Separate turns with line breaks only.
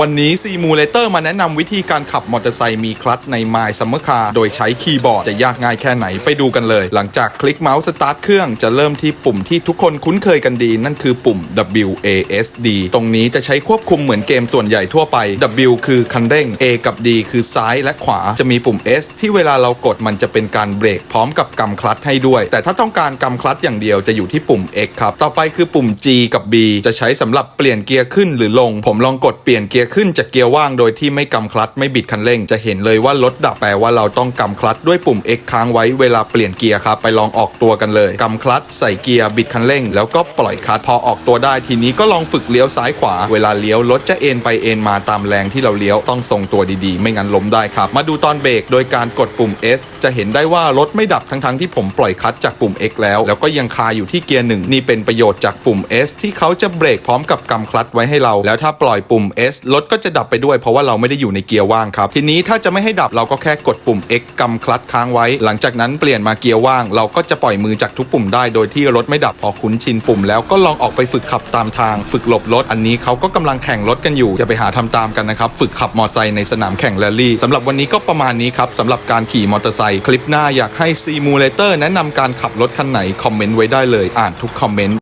วันนี้ซีมูเลเตอร์มาแนะนำวิธีการขับมอเตอร์ไซค์มีคลัตช์ใน My Summer Car โดยใช้คีย์บอร์ด จะยากง่ายแค่ไหนไปดูกันเลย หลังจากคลิกเมาส์สตาร์ทเครื่องจะเริ่มที่ปุ่มที่ทุกคนคุ้นเคยกันดี นั่นคือปุ่ม WASD ตรงนี้จะใช้ควบคุมเหมือนเกมส่วนใหญ่ทั่วไป W คือคันเร่ง A กับ D คือซ้ายและขวา จะมีปุ่ม S ที่เวลาเรากดมันจะเป็นการเบรกพร้อมกับกำคลัตช์ให้ด้วย แต่ถ้าต้องการกำคลัตช์อย่างเดียวจะอยู่ที่ปุ่ม X ครับต่อไปคือปุ่ม G กับ B จะใช้สำหรับเปลี่ยนเกียร์ขึ้นหรือลง ผมลองกดเปลี่ยนเกียร์ขึ้นจากเกียร์ว่างโดยที่ไม่กำคลัตช์ไม่บิดคันเร่ง จะเห็นเลยว่ารถดับแปลว่าเราต้องกำคลัตช์ด้วยปุ่ม X ค้างไว้เวลาเปลี่ยนเกียร์ครับไปลองออกตัวกันเลยกำคลัตช์ใส่เกียร์บิดคันเร่ง แล้วก็ปล่อยคลัตช์พอออกตัวได้ทีนี้ก็ลองฝึกเลี้ยวซ้ายขวา เวลาเลี้ยวรถจะเอ็นไปเอ็นมาตามแรงที่เราเลี้ยวต้องทรงตัวดีๆ ไม่งั้นล้มได้ครับ มาดูตอนเบรกโดยการกดปุ่ม S จะเห็นได้ว่ารถไม่ดับทั้งๆที่ผมปล่อยคลัตช์จากปุ่ม X แล้ว แล้วก็ยังคาอยู่ที่เกียร์หนึ่งนี่เป็นประโยชน์จากปุ่ม S ที่เขาจะเบรกพร้อมกับกำคลัตช์ไว้ให้เรา แล้วถ้าปล่อยปุ่ม S รถก็จะดับไปด้วย เพราะว่าเราไม่ได้อยู่ในเกียร์ว่างครับ ทีนี้ถ้าจะไม่ให้ดับเราก็แค่กดปุ่ม X กำคลัตช์ค้างไว้ หลังจากนั้นเปลี่ยนมาเกียร์ว่าง เราก็จะปล่อยมือจากทุกปุ่มได้ โดยที่รถไม่ดับพอคุ้นชินปุ่ม แล้วก็ลองออกไปฝึกขับตามทาง ฝึกหลบรถอันนี้เขาก็กำลังแข่งรถกันอยู่อย่าไปหาทำตามกันนะครับฝึกขับมอเตอร์ไซค์ในสนามแข่งแรลลี่สำหรับวันนี้ก็ประมาณนี้ครับสำหรับการขี่มอเตอร์ไซค์คลิปหน้าอยากให้ซีมูเลเตอร์แนะนำการขับรถคันไหนคอมเมนต์ไว้ได้เลยอ่านทุกคอมเมนต์